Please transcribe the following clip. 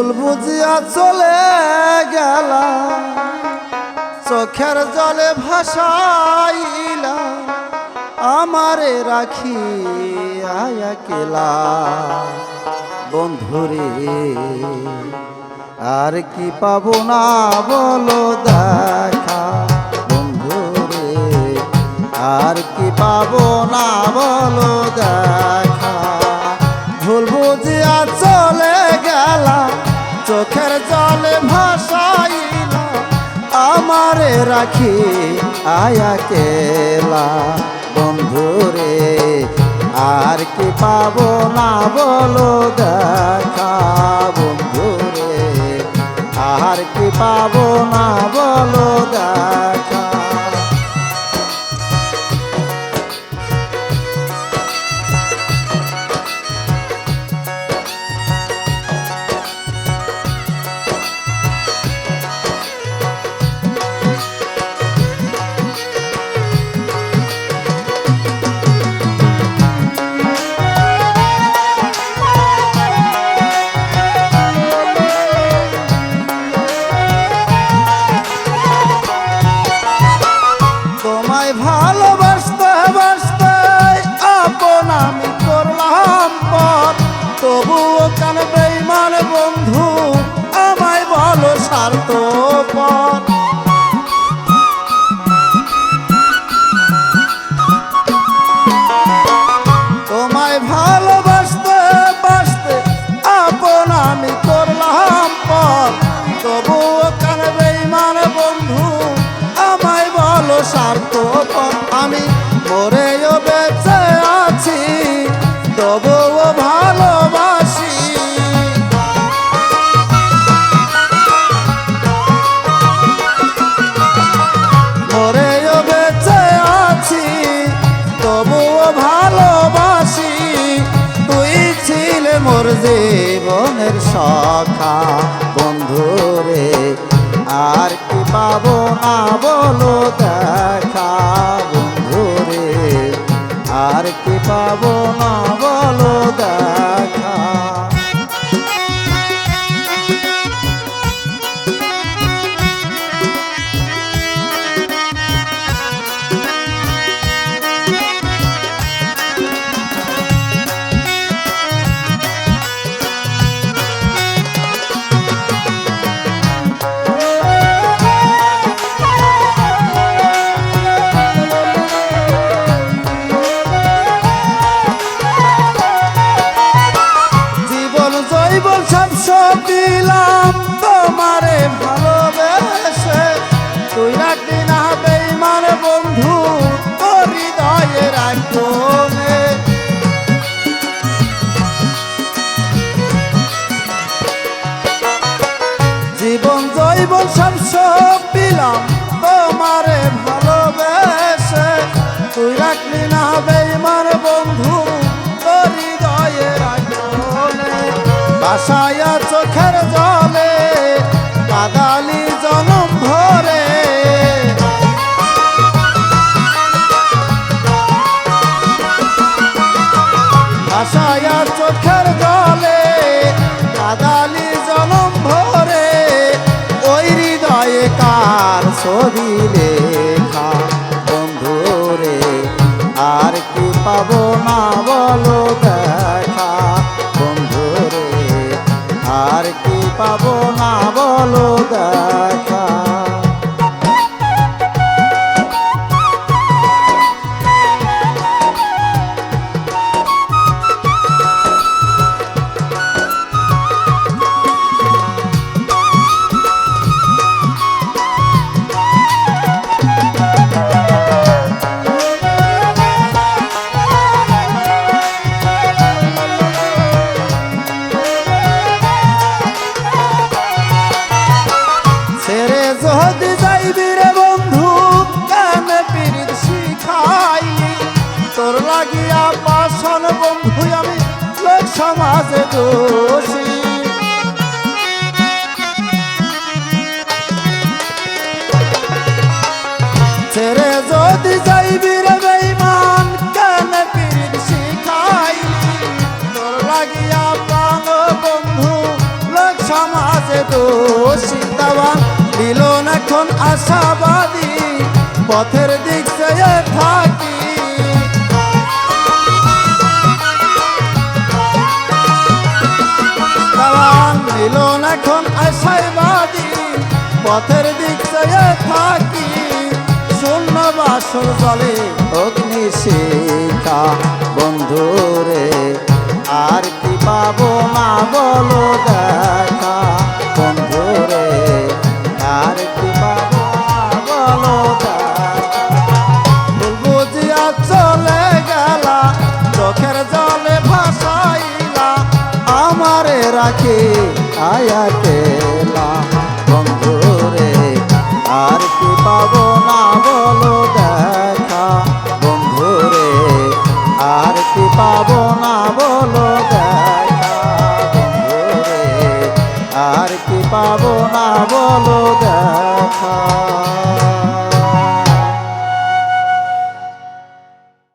ভুল বুঝিয়া চলে গেলা চোখের জলে ভাসাইলা, আমারে রাখি আয়া কেলা বন্ধুরে, আর কি পাবো না বলো দেখা। বন্ধুরে, আর কি পাবো না বলো দেখা। চোখের জলে ভাসাইলা, আমারে রাখি আয়া কেলা। বন্ধুরে আর কি পাবো না বলো দেখা। বন্ধুরে আর কি পাবো না বলো স্বার্থ পর তোমায় ভালোবাসতে বাসতে আপন আমি করলাম তবুও কেন বেইমান বন্ধু, আমায় বলো স্বার্থ আমি মরেও বেঁচে আছি, তবুও ভালোবাসি ভালোবাসি। তুই ছিলে মোর জীবনের সখা। বন্ধুরে আর কি পাবো না বলো দেখা। বন্ধু রে, আর কি পাবো না দিলাম তোমারে ভালোবেসে। তুই রাখবি না বেইমান বন্ধু, তোর হৃদয়ে রাখব নে। জীবন, জৈবন, সব সব দিলাম তোমারে ভালোবেসে। তুই রাখলি না বেইমান বন্ধু, তোর হৃদয়ে রাখনে বাসায়া চোখের জলে কাদালি জনম ভরে। ভাসায়া চোখের জলে কাদালি জনম ভরে। ওই হৃদয়ে কার বন্ধুরে, আর কি পাবো না বলো পাবো না বলো দেখা বন্ধু, আমি লোক সমাজে দোষী। ছেড়ে যদি যাইবি রে কেন পীর শিখাই তোর লাগিয়া প্রাণ বন্ধু, লোক সমাজে দোষী। দাবা দিল এখন আশাবাদী, পথের দিক থাকি। পথের দিক চেয়ে থাকি, শূন্য বাসর জলে অগ্নি শিখা। বন্ধুরে আর কি পাবো না বলো দেখা। বন্ধুরে আর কি পাবো বলো বুঝিয়া চলে গেলা, চোখের জলে ভাসাইলা, আমারে রাখি আয়া না বলো দেখা আর কি পাবো না বলো দেখা।